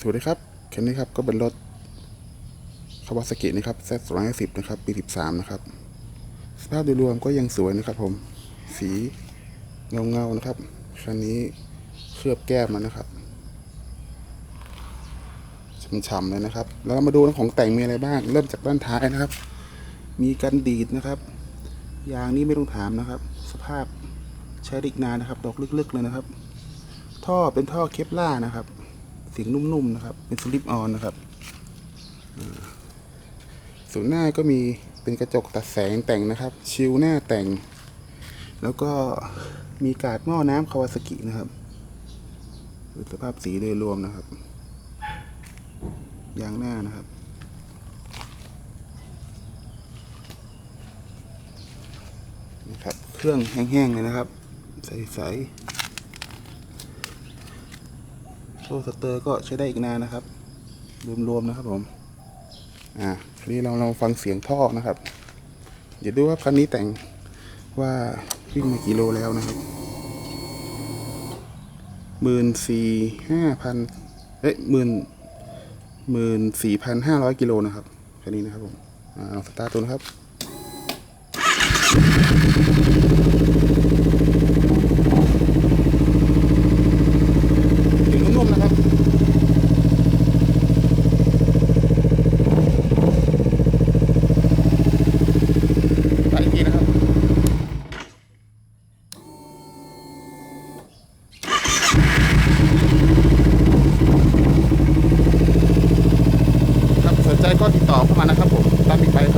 สวัสดีครับคันนี้ครับก็เป็นรถคาวาซากินะครับ Z 2 5 0นะครับปี13นะครับ สภาพโดยรวมก็ยังสวยนะครับ ผม สีเงาเงานะครับคันนี้เคลือบแก้มมานะครับฉ่ำๆเลยนะครับ แล้วมาดูของแต่งมีอะไรบ้าง เริ่มจากด้านท้ายนะครับ มีกันดีดนะครับยางนี้ไม่ต้องถามนะครับ สภาพใช้ได้อีกนานนะครับ ดอกลึกๆเลยนะครับ ท่อเป็นท่อเคปล่านะครับ สียงนุ่มๆนะครับ เป็นสลิปออนนะครับส่วนหน้าก็มีเป็นกระจกตัดแสงแต่งนะครับ ชิลหน้าแต่ง แล้วก็มีกาดหม้อน้ำคาวาซากินะครับดูสภาพสีโดยรวมนะครับ ยางหน้านะครับ นะครับ เครื่องแห้งๆเลยนะครับ ใสๆ โซ่สเตอร์ก็ใช้ได้อีกนานนะครับ รวมๆนะครับผม อ่าทีนี้เราเราฟังเสียงท่อนะครับ เดี๋ยวดูว่าคันนี้แต่งว่าวิ่งมากี่โลแล้วนะครับหมื่นสี่ห้าพันเอ้ยหมื่นหมื่นสี่พันห้าร้อยกิโลนะครับคันนี้นะครับผม อ่าลองสตาร์ทตัวนะครับ นใจก็ติดต่อเข้ามานะครับผมตามอีกไปครับ